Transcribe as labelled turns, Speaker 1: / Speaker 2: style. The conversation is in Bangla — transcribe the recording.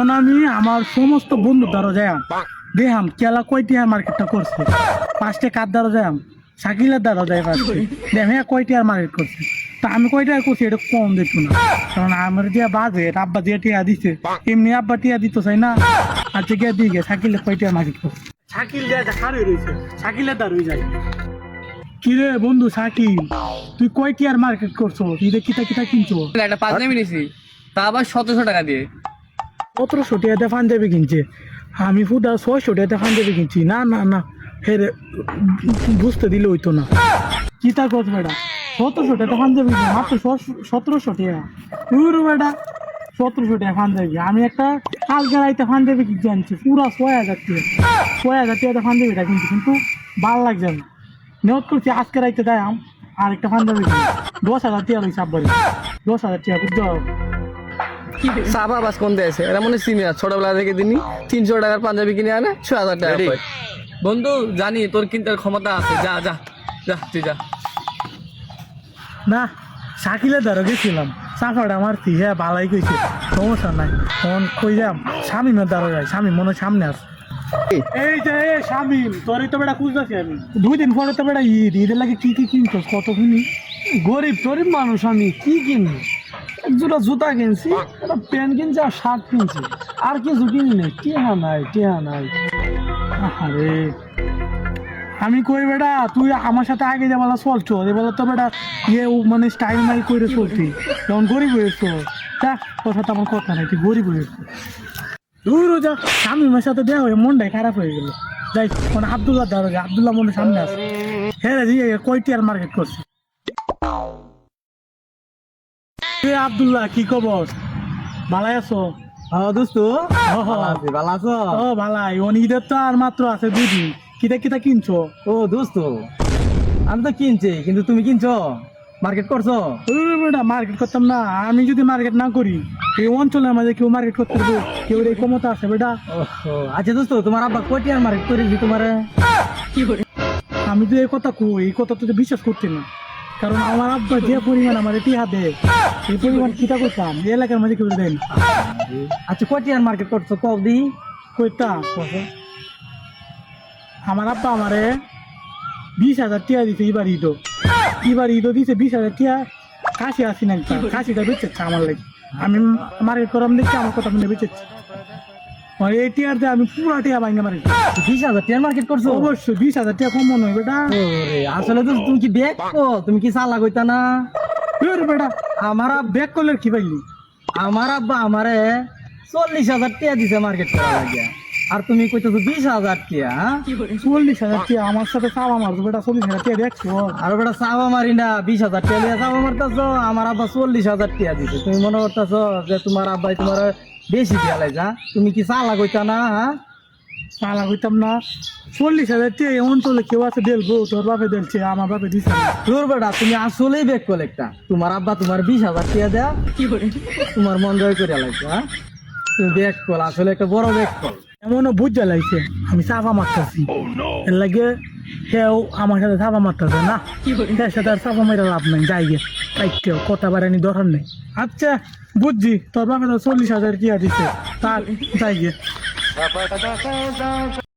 Speaker 1: এখন আমি আমার সমস্ত বন্ধু দ্বারা যাইম দেহাম কেলা কয়টিয়ার মার্কেটটা করছে? পাঁচটা কার দ্বারা যাইম শাকিলের দ্বারা যাই দেখে মার্কেট করছে? তা আমি কয়টার করছি, এটা কম দেখতো না। কারণ আমার যে বাজেট আব্বা যে টিয়া দিছে, এমনি আব্বা টিয়া দিত চাই না। আচ্ছা গিয়ে দিকে শাকিলের কয়টিয়ার মার্কেট করছে? শাকিল দেয় শাকিলের দ্বারই যায়। কিরে বন্ধু শাকিল, তুই কয়টিয়ার মার্কেট করছ? তুই কিতা কিতা কিনছো?
Speaker 2: একটা পাঁচনামি নিছি, তা আবার সতেরোশো টাকা দিয়ে।
Speaker 1: সতেরোশো টাকাতে পাঞ্জাবি কিনছে? আমি ফুটা ছয়শো টাকাতে পাঞ্জাবি কিনছি। না না না, হেরে, বুঝতে দিলে হইতো না। কি তা কত বেটা? সতেরোশো টাকা পাঞ্জাবি মাত্র সতেরোশো টাকা পুরো বেটা সতেরোশো টাকা পাঞ্জাবি আমি একটা কালকে রাইতে পাঞ্জাবি কিনছি আনছি পুরা ছয় হাজার টাকা ছয় হাজার টাকাতে পাঞ্জাবিটা কিনছি, কিন্তু ভালো লাগছে না। নিয়ত করছি, আজকে রাইতে দেয় আর একটা পাঞ্জাবি দশ হাজার টাকা রয়েছে আব্বারে। দশ হাজার টাকা বুঝতে
Speaker 2: সাবা বাস কোন দেশে? এরা মনে সিনিয়র ছোটবেলা থেকে দিনই তিনশো টাকার পাঞ্জাবি কিনে আনে ছয় হাজার টাকা। বন্ধু জানি তোর কিনতে ক্ষমতা আছে যা যা যা তুই যা।
Speaker 1: না শাকিলের দ্বারা গেছিলাম। চাপাটা মারছি হ্যাঁ ভালাই কইছে। সমস্যা নাই তখন কই যাম? স্বামীমের দ্বারা যাই স্বামী মনে সামনে আছে। এই যে এ শামিম তোরই তো বেটা খুঁজতেছি আমি। দুই দিন পরে তো বেটা ঈদ ঈদের লাগে কি কি কিনছস কত কিনি
Speaker 3: গরিব টরিব মানুষ আমি কি কিনি এক জোড়া জুতা কিনছি একটা প্যান্ট কিনছি আর শার্ট কিনছি। আর কিছু কিনি নাই। টিহা নাই টিহা নাই।
Speaker 1: আরে আমি কই বেটা তুই আমার সাথে আগে যে বলা চলছো যে বলো তো বেটা ইয়ে মানে স্টাইল মাই করে চলতি। তখন গরিব হয়েছো তা কথা তো আমার কথা নাই তুই গরিব হয়েছো দূর যা স্বামীমের সাথে দেওয়া হয়ে মনটাই খারাপ হয়ে গেল। যাই মানে আবদুল্লাহ ধরো আবদুল্লাহ মনে সামনে আছে। হ্যাঁ রে কয়টি আর মার্কেট করছে? এ আবদুল্লাহ কি খবর? ভালাই আছো?
Speaker 3: হ্যাঁ দোস্ত?
Speaker 1: ও, ও,
Speaker 3: ভালো আছো?
Speaker 1: ও ভালাই। ওন ঈদের তো আর মাত্র আছে দুদিন। কিতা কিতা কিনছো?
Speaker 3: ও দোস্ত আমি তো কিনছি কিন্তু তুমি কিনছো? মার্কেট করছ?
Speaker 1: বেটা মার্কেট করতাম না। আমি যদি মার্কেট না করি এই অঞ্চলের মাঝে কেউ মার্কেট করতে পারব? কেউ এই ক্ষমতা আছে বেটা?
Speaker 3: আচ্ছা দোস্ত তোমার আব্বা কয়টি আর মার্কেট করেছি তোমার?
Speaker 1: আমি তো এই কথা কই এই কথা তো বিশ্বাস করতে না। কারণ আমার আব্বা যে পরিমাণ আমার ইতিহাস দেয়, এই পরিমাণ কিতা করতাম এই এলাকার মাঝে কেউ দেয় না
Speaker 3: আচ্ছা আর মার্কেট করছ কব দি?
Speaker 1: কইতা আমার আব্বা আমারে বিশ হাজার টিয়া দিছে এবার ঈদও এবার ঈদও দিছে বিশ হাজার টিয়া কাশি আসি না কাশিটা বেচেছে আমার লাগে। আমি মার্কেট করাম দেখছি আমার কথা মনে বেচেছে? এই টিয়ার আমি পুরা টিয়া বাইঙ্গা মারি।
Speaker 3: বিশ হাজার টিয়ার মার্কেট করছ?
Speaker 1: অবশ্যই বিশ হাজার টিয়া কম মনে হয় বেটা।
Speaker 3: আসলে তো তুমি কি ব্যাগ তুমি কি চালা কইতা না?
Speaker 1: ওরে বেটা আমার ব্যাক করলে কি পাইলি?
Speaker 3: আমার আব্বা আমারে চল্লিশ হাজার টিয়া দিছে মার্কেট করা লাগিয়া। আর তুমি কইতেছো বিশ হাজার টিয়া?
Speaker 1: চল্লিশ হাজার টিয়া আমার সাথে চাওয়া মারছো বেটা চল্লিশ হাজার টিয়া দেখছ?
Speaker 3: আর বেটা চাওয়া মারি না বিশ হাজার টিয়া লিয়া চাওয়া মারতেছো। আমার আব্বা চল্লিশ হাজার টিয়া দিছে। তুমি মনে করতেছো যে তোমার আব্বাই তোমার বেশি টিয়া যা। তুমি কি চালা কইতা না হ্যাঁ
Speaker 1: চালা কইতাম না। চল্লিশ হাজার টিয়া এই অঞ্চলে কেউ আছে দেলবো তোর বাপে দেলছে আমার বাপে দিছে।
Speaker 3: তোর বেটা তুমি আসলেই ব্যাগ কলেক্টা তোমার আব্বা তোমার বিশ হাজার টিয়া দেয়া তোমার মন জয় করে লাগছে হ্যাঁ তুমি ব্যাগ কল আসলে একটা বড় বেগ কল
Speaker 1: এমনও বুঝ জ্বালাইছে আমি চাপা মারতেছি। এর লাগে কেউ আমার সাথে চাপা মারতেছে না। তার সাথে আর চাপা মেরে লাভ নাই যাই গে কেউ কথা বাড়ানি দরকার নেই। আচ্ছা বুঝছি তোর বাবা তো চল্লিশ হাজার কি দিছে। তার যাই গে